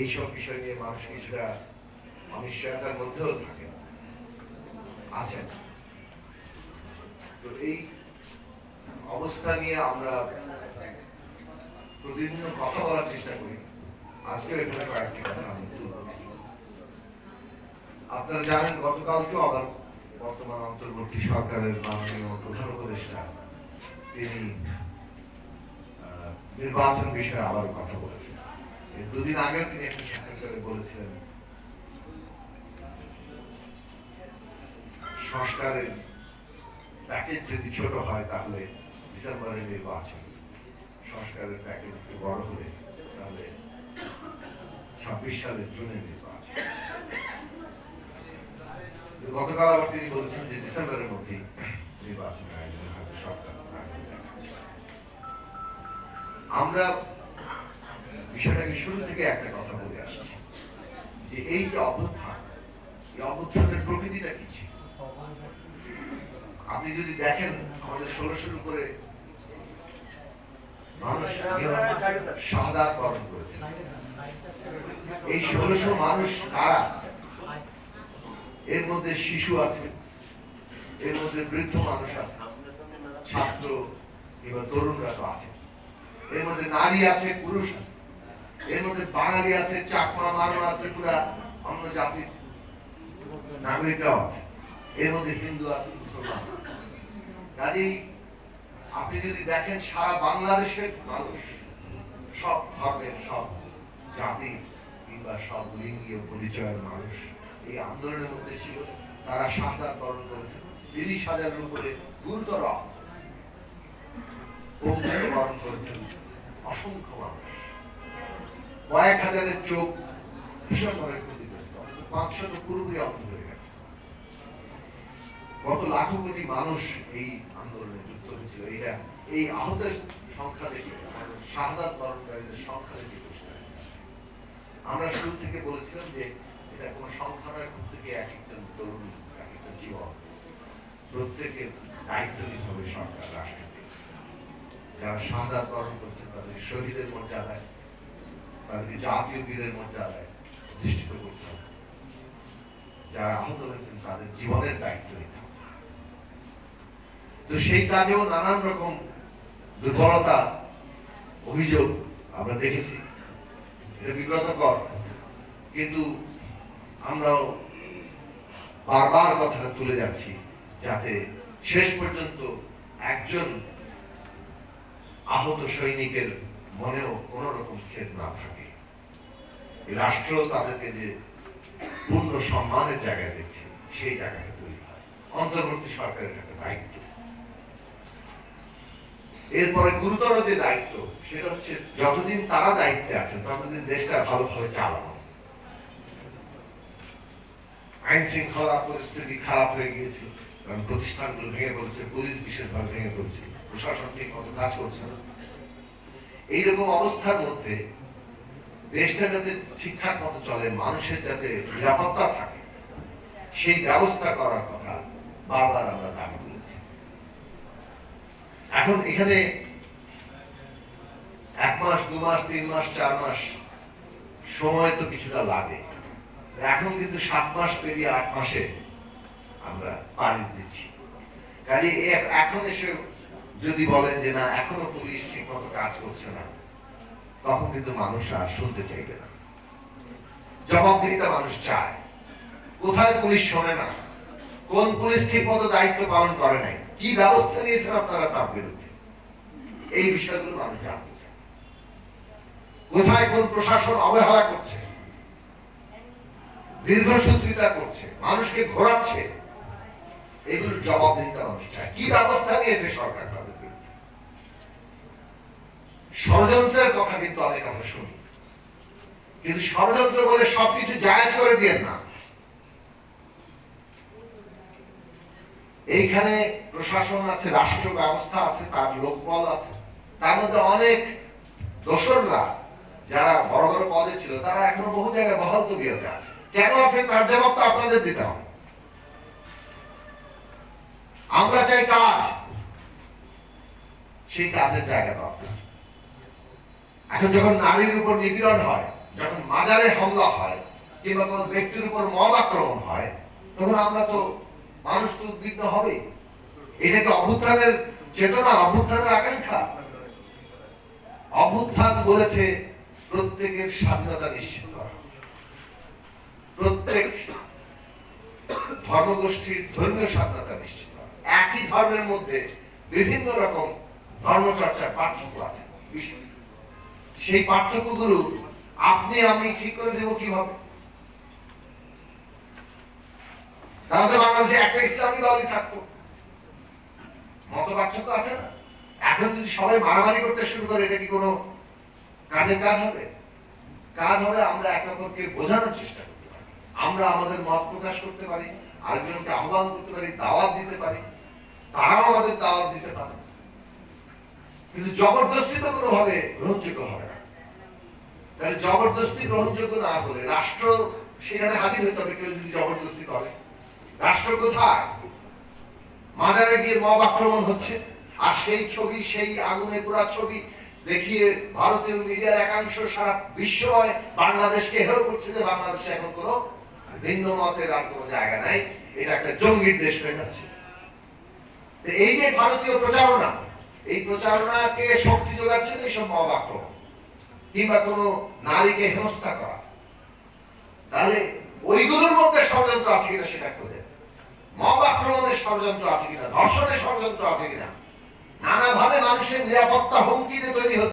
এইসব বিষয় নিয়ে মানুষ কিছুটা অনিশ্চয়তার মধ্যেও থাকে। আছেন তো এই অবস্থা নিয়ে আমরা প্রতিদিন কথা বলার চেষ্টা করি। আজকে এখানে কয়েকটি কথা আপনারা জানেন, গতকালকেও আবার বর্তমান অন্তর্বর্তী সরকারের মাননীয় প্রধান উপদেষ্টা তিনি নির্বাচন বিষয়ে আবার কথা বলেছেন। দুদিন আগে তিনি একটি সাক্ষাৎকারে বলেছিলেন। সংস্কারের প্যাকেজ যদি ছোট হয় তাহলে ডিসেম্বরে নির্বাচন। সংস্কারের প্যাকেজ একটু বড় হলে তাহলে ছাব্বিশ সালের জুনে নির্বাচন। গতকাল আবার তিনি বলেছেন যে ডিসেম্বরের মধ্যেই নির্বাচন আয়োজনের হয়তো সরকার আগ্রহ বিষয়টাকে শুরু থেকে একটা কথা বলে আসছি। যে এই যে অভ্যুত্থান, এই অভ্যুত্থানের প্রকৃতিটা কি ছিল? আপনি যদি দেখেন, আমাদের ষোলো শুরু করে মানুষ শাহাদাত বরণ করেছে। এই ষোলোশো মানুষ কারা? এর মধ্যে শিশু আছে, এর মধ্যে বৃদ্ধ মানুষ আছে, ছাত্র কিংবা তরুণরা তো আছে। এর মধ্যে নারী আছে, পুরুষ আছে। এর মধ্যে বাঙালি আছে, চাকমা, মারমা, ত্রিপুরা, অন্য জাতির নাগরিকরাও আছে। এর মধ্যে হিন্দু আছে, মুসলমান কাজেই আপনি যদি দেখেন, সারা বাংলাদেশের মানুষ সব ধর্মের, সব জাতি কিংবা সব লিঙ্গীয় পরিচয়ের মানুষ এই আন্দোলনের মধ্যে ছিল। তারা শাহাদাত বরণ করেছেন তিরিশ হাজারের উপরে গুরুতর বরণ করেছেন অসংখ্য মানুষ। কয়েক হাজারের চোখ ভীষণভাবে ক্ষতিগ্রস্ত। পাঁচশো তো পুরোপুরি অন্ধ হয়ে গেছে। কত লাখো কোটি মানুষ এই আন্দোলনে যুক্ত হয়েছিল। এটা এই আহতের সংখ্যা দেখে শাহাদাত বরণকারীদের সংখ্যা দেখে আমরা শুরু থেকে বলেছিলাম যে এটা কোনো সংখ্যা নয়, প্রত্যেকে এক একজন তরুণ, এক একটা জীবন প্রত্যেকের দায়িত্ব নিতে হবে সরকার রাষ্ট্রকে যারা শাহাদাত বরণ করছেন, তাদের শহীদের মর্যাদায় তাদেরকে জাতীয় মর্যাদায় প্রতিষ্ঠিত করতে হবে। যারা আহত হয়েছেন, তাদের জীবনের দায়িত্ব তো সেই কাজেও নানান রকম দুর্বলতা, অভিযোগ আমরা দেখেছি। এটা কিন্তু আমরাও বারবার কথাটা তুলে যাচ্ছি, যাতে শেষ পর্যন্ত একজন আহত সৈনিকের মনেও কোন রকম খেদ না থাকে। রাষ্ট্র তাদেরকে যে পূর্ণ সম্মানের জায়গায় দেখছে সেই জায়গাটা তৈরি হয়। অন্তর্বর্তী সরকারের একটা দায়িত্ব। এরপরে গুরুতর যে দায়িত্ব, সেটা হচ্ছে যতদিন তারা দায়িত্বে আছেন, ততদিন দেশটা ভালোভাবে চালানো। আইন শৃঙ্খলা পরিস্থিতি খারাপ হয়ে গিয়েছিল, কারণ প্রতিষ্ঠানগুলো ভেঙে পড়েছে, পুলিশ বিশেষভাবে ভেঙে পড়েছে। প্রশাসন ঠিক মতো কাজ করছে না। এইরকম অবস্থার মধ্যে দেশটা যাতে ঠিকঠাক মতো চলে, মানুষের যাতে নিরাপত্তা থাকে, সেই ব্যবস্থা করার কথা বারবার আমরা দাবি করেছি। এখন এখানে এক মাস, দু মাস, তিন মাস, চার মাস, সময় তো কিছুটা লাগে। এখন কিন্তু সাত মাস পেরিয়ে আট মাসে আমরা পানি দিচ্ছি। কাজে এখন এসে যদি বলেন যে না, এখনও পুলিশ ঠিক মতো কাজ করছে না তখন কিন্তু মানুষ আর শুনতে চাইবে না। জবাবদিহিতা মানুষ চায়, কোথায় পুলিশ শোনে না, কোন পুলিশ ঠিক মতো দায়িত্ব পালন করে নাই, কি ব্যবস্থা নিয়েছেন আপনারা তার বিরুদ্ধে? এই বিষয়গুলো মানুষ জানতে চায়। কোথায় কোন প্রশাসন অবহেলা করছে? দীর্ঘসূত্রিতা করছে, মানুষকে ঘোরাচ্ছে। এগুলোর জবাবদিহিতা মানুষ চায়। কি ব্যবস্থা নিয়েছে সরকার ষড়যন্ত্রের কথা কিন্তু অনেক আমরা শুনি। কিন্তু ষড়যন্ত্র বলে সবকিছু জায়জ করে দিয়ে না। এইখানে প্রশাসন আছে, রাষ্ট্র ব্যবস্থা আছে, তার লোকবল আছে। তার মধ্যে অনেক দোসররা যারা বড় বড় পদে ছিল, তারা এখনও বহু জায়গায় বহাল তবিয়তে আছে। কেন আছে? তার জবাব তো আপনাদের দিতে হবে। আমরা চাই কাজ। সেই কাজের জায়গা দরকার এখন যখন নারীর উপর নিপীড়ন হয়, যখন মাজারে হামলা হয়, কিংবা কোনো ব্যক্তির উপর মব আক্রমণ হয়, তখন আমরা তো মানুষ তো উদ্বিগ্ন হবে এটা কি অভ্যুত্থানের চেতনা, অভ্যুত্থানের আকাঙ্ক্ষা? অভ্যুত্থান বলেছে প্রত্যেকের স্বাধীনতা নিশ্চিত করা। প্রত্যেক ধর্মগোষ্ঠীর ধর্মীয় স্বাধীনতা নিশ্চিত করা। একই ধর্মের মধ্যে বিভিন্ন রকম ধর্মচর্চার পার্থক্য আছে। সেই পার্থক্যগুলো আপনি, আমি ঠিক করে দেব কীভাবে? তাহলে বাংলাদেশে একটা ইসলামী দলই থাকতো মত পার্থক্য আছে না? এখন যদি সবাই মারামারি করতে শুরু করে, এটা কি কোনো কাজের কাজ হবে? কাজ হবে আমরা এক অপরকে বোঝানোর চেষ্টা করতে পারি। আমরা আমাদের মত প্রকাশ করতে পারি, আরেকজনকে আহ্বান করতে পারি, দাওয়াত দিতে পারি। তারাও আমাদের দাওয়াত দিতে পারে। কিন্তু জবরদস্তি তো কোনোভাবে গ্রহণযোগ্য হবে না। তাহলে জবরদস্তি গ্রহণযোগ্য না করে রাষ্ট্র সেখানে হাজির হতে হবে কেউ যদি জবরদস্তি করে। রাষ্ট্র কোথায়? মাজারে গিয়ে মব আক্রমণ হচ্ছে। আর সেই ছবি, সেই আগুনে পোড়া ছবি দেখিয়ে ভারতীয় মিডিয়ার একাংশ সারা বিশ্বময় বাংলাদেশকে হেয় করছে যে বাংলাদেশে এখন কোনো ভিন্ন মতের আর কোনো জায়গা নাই। এটা একটা জঙ্গির দেশ হয়ে যাচ্ছে। এই যে ভারতীয় প্রচারণা এই প্রচারণাকে শক্তি যোগাচ্ছেন এইসব মব আক্রমণ? কিংবা কোনো নারীকে হেনস্থা করা? তাহলে ওইগুলোর মধ্যে ষড়যন্ত্র আছে কিনা সেটা খোঁজে। মব আক্রমণের ষড়যন্ত্র আছে কিনা? ধর্ষণের ষড়যন্ত্র আছে কিনা? নানাভাবে মানুষের নিরাপত্তা হুমকিতে তৈরি হচ্ছে।